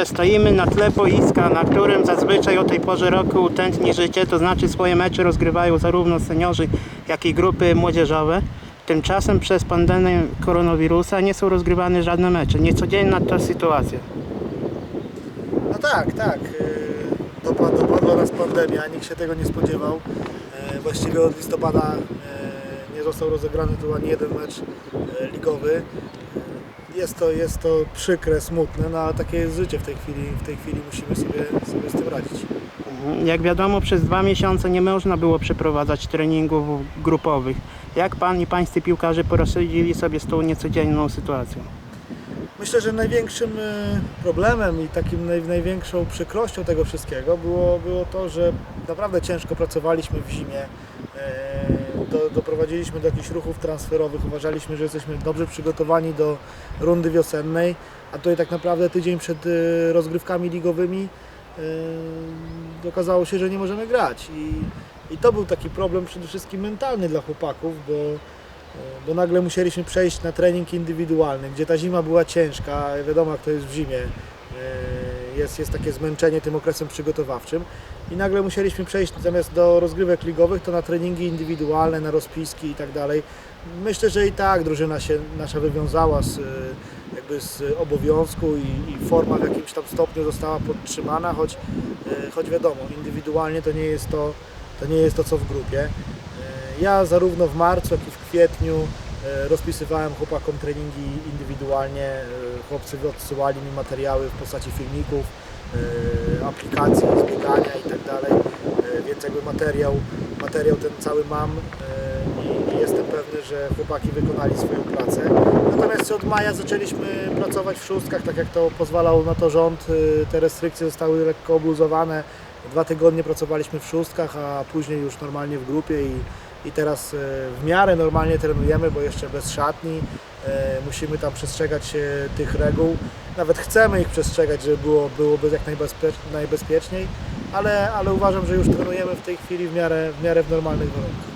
trenerze, stoimy na tle boiska, na którym zazwyczaj o tej porze roku tętni życie, to znaczy swoje mecze rozgrywają zarówno seniorzy, jak i grupy młodzieżowe. Tymczasem przez pandemię koronawirusa nie są rozgrywane żadne mecze. Niecodzienna to sytuacja. No tak, tak. Yy, Dopadła, dopadła nas pandemia, nikt się tego nie spodziewał. Yy, Właściwie od listopada yy, nie został rozegrany tu ani jeden mecz ligowy. Jest to, jest to przykre, smutne, no ale takie jest życie w tej chwili. W tej chwili musimy sobie, sobie z tym radzić. Jak wiadomo, przez dwa miesiące nie można było przeprowadzać treningów grupowych. Jak pan i pańscy piłkarze poradzili sobie z tą niecodzienną sytuacją? Myślę, że największym e, problemem i takim naj, największą przykrością tego wszystkiego było, było to, że naprawdę ciężko pracowaliśmy w zimie. Do, doprowadziliśmy do jakichś ruchów transferowych, uważaliśmy, że jesteśmy dobrze przygotowani do rundy wiosennej, a tutaj tak naprawdę tydzień przed e, rozgrywkami ligowymi e, okazało się, że nie możemy grać. I, I to był taki problem przede wszystkim mentalny dla chłopaków, bo bo nagle musieliśmy przejść na trening indywidualny, gdzie ta zima była ciężka, wiadomo jak to jest w zimie, e, jest, jest takie zmęczenie tym okresem przygotowawczym i nagle musieliśmy przejść zamiast do rozgrywek ligowych, to na treningi indywidualne, na rozpiski i tak dalej. Myślę, że i tak drużyna się nasza wywiązała z, e, jakby z obowiązku i, i forma w jakimś tam stopniu została podtrzymana, choć, e, choć wiadomo, indywidualnie to nie jest to, to nie jest to co w grupie. E, Ja zarówno w marcu, jak i w kwietniu rozpisywałem chłopakom treningi indywidualnie. E, Chłopcy odsyłali mi materiały w postaci filmików, e, aplikacji, zbiegania i tak. E, Więc jakby materiał, materiał ten cały mam e, i- jestem pewny, że chłopaki wykonali swoją pracę. Natomiast od maja zaczęliśmy pracować w szóstkach, tak jak to pozwalał na to rząd. E, Te restrykcje zostały lekko obluzowane. Dwa tygodnie pracowaliśmy w szóstkach, a później już normalnie w grupie i, i teraz e, w miarę normalnie trenujemy, bo jeszcze bez szatni. E, Musimy tam przestrzegać e, tych reguł. Nawet chcemy ich przestrzegać, żeby było, było bez jak najbezpiecz- najbezpieczniej, ale, ale uważam, że już trenujemy w tej chwili w miarę w, miarę w normalnych warunkach.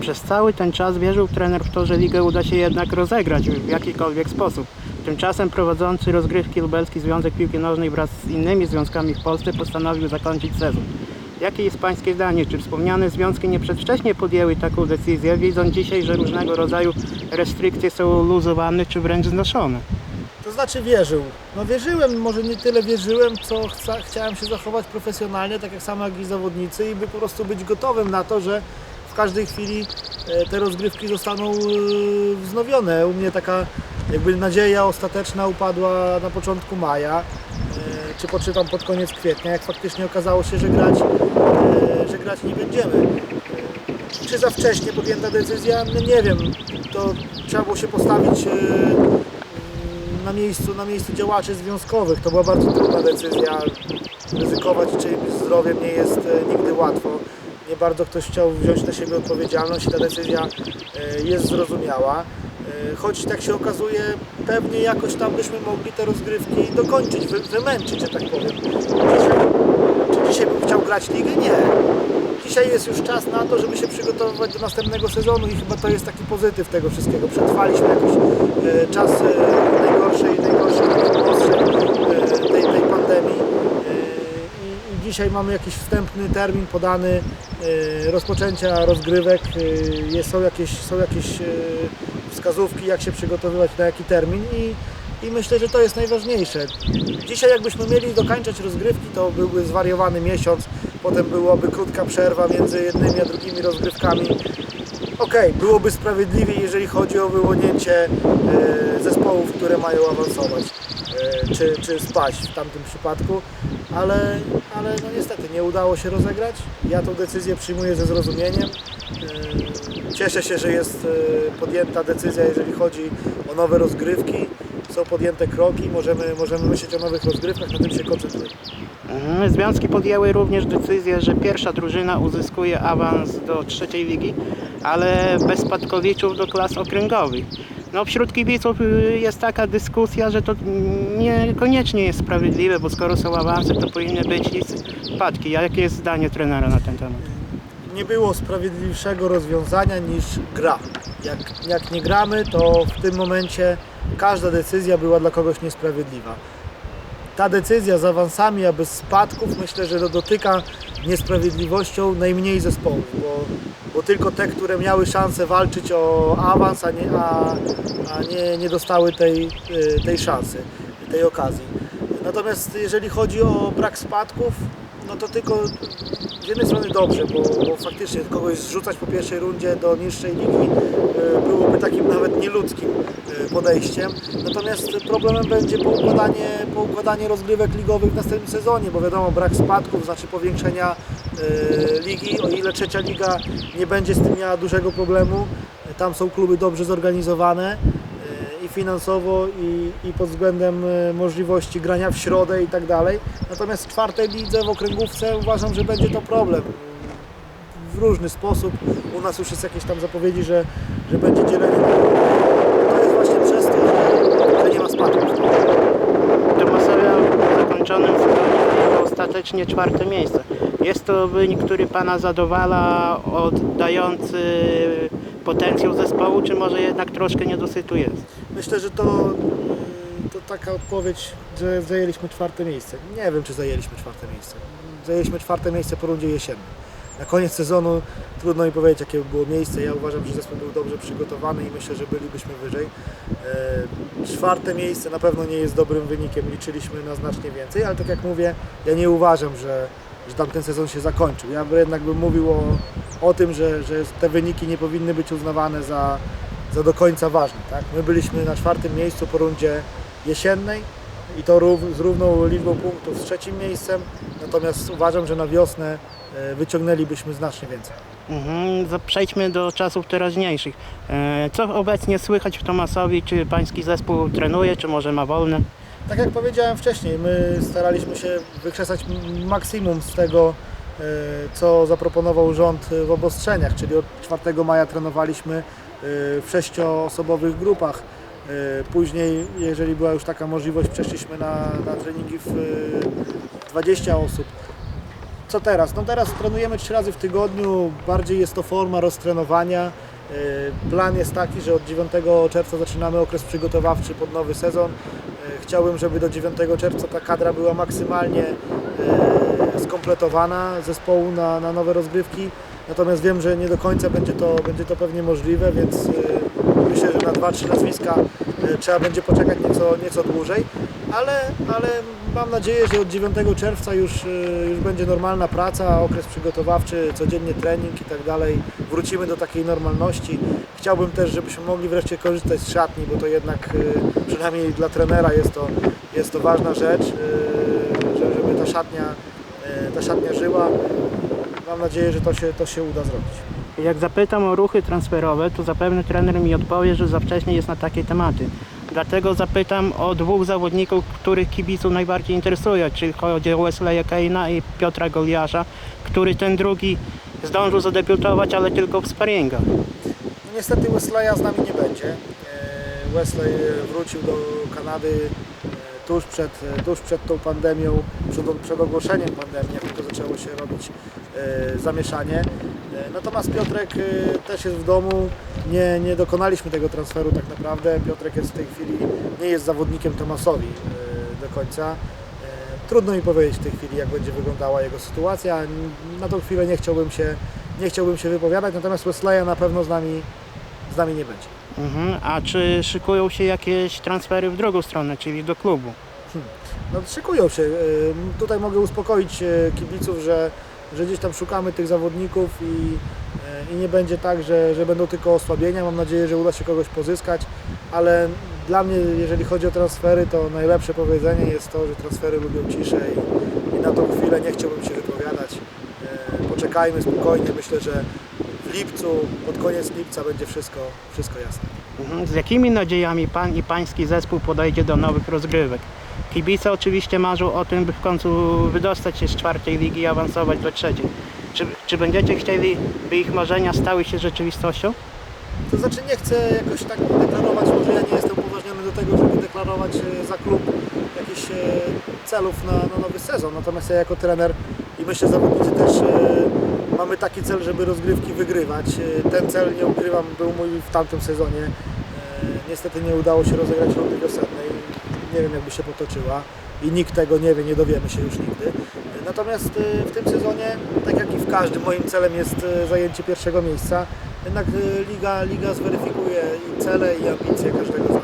Przez cały ten czas wierzył trener w to, że ligę uda się jednak rozegrać w jakikolwiek sposób. Tymczasem prowadzący rozgrywki Lubelski Związek Piłki Nożnej wraz z innymi związkami w Polsce postanowił zakończyć sezon. Jakie jest Pańskie zdanie? Czy wspomniane związki nie przedwcześnie podjęły taką decyzję, widząc dzisiaj, że różnego rodzaju restrykcje są luzowane czy wręcz znoszone? To znaczy wierzył. No wierzyłem, może nie tyle wierzyłem, co chca, chciałem się zachować profesjonalnie, tak jak samo jak i zawodnicy i by po prostu być gotowym na to, że w każdej chwili e, te rozgrywki zostaną e, wznowione. U mnie taka jakby nadzieja ostateczna upadła na początku maja, czy poczytam pod koniec kwietnia, jak faktycznie okazało się, że grać, e, że grać nie będziemy. E, Czy za wcześnie podjęta decyzja? No nie wiem. To trzeba było się postawić e, na miejscu, na miejscu działaczy związkowych. To była bardzo trudna decyzja. Ryzykować czyimś zdrowiem nie jest nigdy łatwo. Nie bardzo ktoś chciał wziąć na siebie odpowiedzialność i ta decyzja jest zrozumiała. E, Choć tak się okazuje, pewnie jakoś tam byśmy mogli te rozgrywki dokończyć, wy, wymęczyć, że tak powiem. Dzisiaj, czy dzisiaj bym chciał grać ligę? Nie. Dzisiaj jest już czas na to, żeby się przygotowywać do następnego sezonu i chyba to jest taki pozytyw tego wszystkiego. Przetrwaliśmy jakoś e, czas e, najgorszej, najgorszej, najgorszej e, tej, tej pandemii e, i, dzisiaj mamy jakiś wstępny termin podany e, rozpoczęcia rozgrywek. Są jakieś, są jakieś wskazówki, jak się przygotowywać na jaki termin i i myślę, że to jest najważniejsze. Dzisiaj jakbyśmy mieli dokończać rozgrywki, to byłby zwariowany miesiąc, potem byłaby krótka przerwa między jednymi a drugimi rozgrywkami. Okej, byłoby sprawiedliwie, jeżeli chodzi o wyłonięcie e, zespołów, które mają awansować, e, czy, czy spać w tamtym przypadku, ale, ale no niestety nie udało się rozegrać. Ja tą decyzję przyjmuję ze zrozumieniem. E, Cieszę się, że jest e, podjęta decyzja, jeżeli chodzi o nowe rozgrywki. Są podjęte kroki, możemy, możemy myśleć o nowych rozgrywkach, na tym się koncentruję. Mhm. Związki podjęły również decyzję, że pierwsza drużyna uzyskuje awans do trzeciej ligi, ale bez spadkowiczów do klas okręgowych. No, wśród kibiców y, jest taka dyskusja, że to niekoniecznie jest sprawiedliwe, bo skoro są awanse, to powinny być spadki. Jakie jest zdanie trenera na ten temat? nie było sprawiedliwszego rozwiązania niż gra. Jak, jak nie gramy, to w tym momencie każda decyzja była dla kogoś niesprawiedliwa. Ta decyzja z awansami, a bez spadków, myślę, że dotyka niesprawiedliwością najmniej zespołów, bo, bo tylko te, które miały szansę walczyć o awans, a nie, a, a nie, nie dostały tej, y, tej szansy, tej okazji. Natomiast jeżeli chodzi o brak spadków, no to tylko z jednej strony dobrze, bo, bo faktycznie kogoś zrzucać po pierwszej rundzie do niższej ligi y, byłoby takim nawet nieludzkim y, podejściem. Natomiast problemem będzie poukładanie, poukładanie rozgrywek ligowych w następnym sezonie, bo wiadomo, brak spadków znaczy powiększenia y, ligi, o ile trzecia liga nie będzie z tym miała dużego problemu. Tam są kluby dobrze zorganizowane finansowo, i, i pod względem y, możliwości grania w środę i tak dalej. Natomiast w czwartej lidze w okręgówce uważam, że będzie to problem. W różny sposób. U nas już jest jakieś tam zapowiedzi, że, że będzie dzielenie. To jest właśnie przez to, że, nie ma spadków. Tomasowia w zakończonym sezonie zajęło ostatecznie czwarte miejsce. Jest to wynik, który Pana zadowala, oddający potencjał zespołu, czy może jednak troszkę niedosytu jest? Myślę, że to, mm, to taka odpowiedź, że zajęliśmy czwarte miejsce. Nie wiem, czy zajęliśmy czwarte miejsce. Zajęliśmy czwarte miejsce po rundzie jesiennej. Na koniec sezonu trudno mi powiedzieć, jakie by było miejsce. Ja uważam, że zespół był dobrze przygotowany i myślę, że bylibyśmy wyżej. E, Czwarte miejsce na pewno nie jest dobrym wynikiem. Liczyliśmy na znacznie więcej, ale tak jak mówię, ja nie uważam, że, że tamten sezon się zakończył. Ja jednak bym mówił o, o tym, że, że te wyniki nie powinny być uznawane za, za do końca ważne. Tak? My byliśmy na czwartym miejscu po rundzie jesiennej i to rów, z równą liczbą punktów z trzecim miejscem, natomiast uważam, że na wiosnę e, wyciągnęlibyśmy znacznie więcej. Mhm, przejdźmy do czasów teraźniejszych. E, Co obecnie słychać w Tomasowi? Czy Pański zespół trenuje, czy może ma wolne? Tak jak powiedziałem wcześniej, my staraliśmy się wykrzesać maksimum z tego, e, co zaproponował rząd w obostrzeniach, czyli od 4 maja trenowaliśmy e, w sześcioosobowych grupach. E, Później, jeżeli była już taka możliwość, przeszliśmy na, na treningi w e, 20 osób. Co teraz? No teraz trenujemy trzy razy w tygodniu, bardziej jest to forma roztrenowania. E, Plan jest taki, że od 9 czerwca zaczynamy okres przygotowawczy pod nowy sezon. E, Chciałbym, żeby do 9 czerwca ta kadra była maksymalnie e, skompletowana zespołu na, na nowe rozgrywki. Natomiast wiem, że nie do końca będzie to, będzie to pewnie możliwe, więc e, myślę, że na 2-3 nazwiska trzeba będzie poczekać nieco, nieco dłużej. Ale, ale mam nadzieję, że od 9 czerwca już, już będzie normalna praca, okres przygotowawczy, codziennie trening i tak dalej. Wrócimy do takiej normalności. Chciałbym też, żebyśmy mogli wreszcie korzystać z szatni, bo to jednak e, przynajmniej dla trenera jest to, jest to ważna rzecz, że- żeby ta szatnia, e, ta szatnia żyła. Mam nadzieję, że to się, to się uda zrobić. Jak zapytam o ruchy transferowe, to zapewne trener mi odpowie, że za wcześnie jest na takie tematy. Dlatego zapytam o dwóch zawodników, których kibiców najbardziej interesuje, czyli chodzi o Wesleya Kane'a i Piotra Goliasza, który ten drugi zdążył zadebiutować, ale tylko w sparingach. Niestety Wesleya z nami nie będzie. E, Wesley wrócił do Kanady e, tuż przed, e, tuż przed tą pandemią, przed, przed ogłoszeniem pandemii, jak tylko zaczęło się robić zamieszanie. Natomiast Piotrek też jest w domu. Nie, nie dokonaliśmy tego transferu tak naprawdę. Piotrek jest w tej chwili, nie jest zawodnikiem Tomasowi do końca. Trudno mi powiedzieć w tej chwili, jak będzie wyglądała jego sytuacja. Na tą chwilę nie chciałbym się, nie chciałbym się wypowiadać, natomiast Wesleya na pewno z nami, z nami nie będzie. Mhm. A czy szykują się jakieś transfery w drugą stronę, czyli do klubu? No, szykują się. Tutaj mogę uspokoić e, kibiców, że, że gdzieś tam szukamy tych zawodników i, e, i nie będzie tak, że, że będą tylko osłabienia. Mam nadzieję, że uda się kogoś pozyskać, ale dla mnie, jeżeli chodzi o transfery, to najlepsze powiedzenie jest to, że transfery lubią ciszę i, i na tą chwilę nie chciałbym się wypowiadać. E, Poczekajmy spokojnie. Myślę, że lipcu, pod koniec lipca będzie wszystko, wszystko jasne. Mhm. Z jakimi nadziejami Pan i Pański zespół podejdzie do nowych rozgrywek? Kibice oczywiście marzą o tym, by w końcu wydostać się z czwartej ligi i awansować do trzeciej. Czy, czy będziecie chcieli, by ich marzenia stały się rzeczywistością? To znaczy nie chcę jakoś tak deklarować, może ja nie jestem upoważniony do tego, żeby deklarować e, za klub jakichś e, celów na, na nowy sezon. Natomiast ja jako trener i myślę zawodnicy też e, mamy taki cel, żeby rozgrywki wygrywać. E, Ten cel, nie ukrywam, był mój w tamtym sezonie. E, Niestety nie udało się rozegrać rundy wiosennej. Nie wiem, jakby się potoczyła. i nikt tego nie wie, nie dowiemy się już nigdy. Natomiast y, w tym sezonie, tak jak i w każdym, moim celem jest zajęcie pierwszego miejsca. Jednak liga, liga zweryfikuje i cele i ambicje każdego z nas.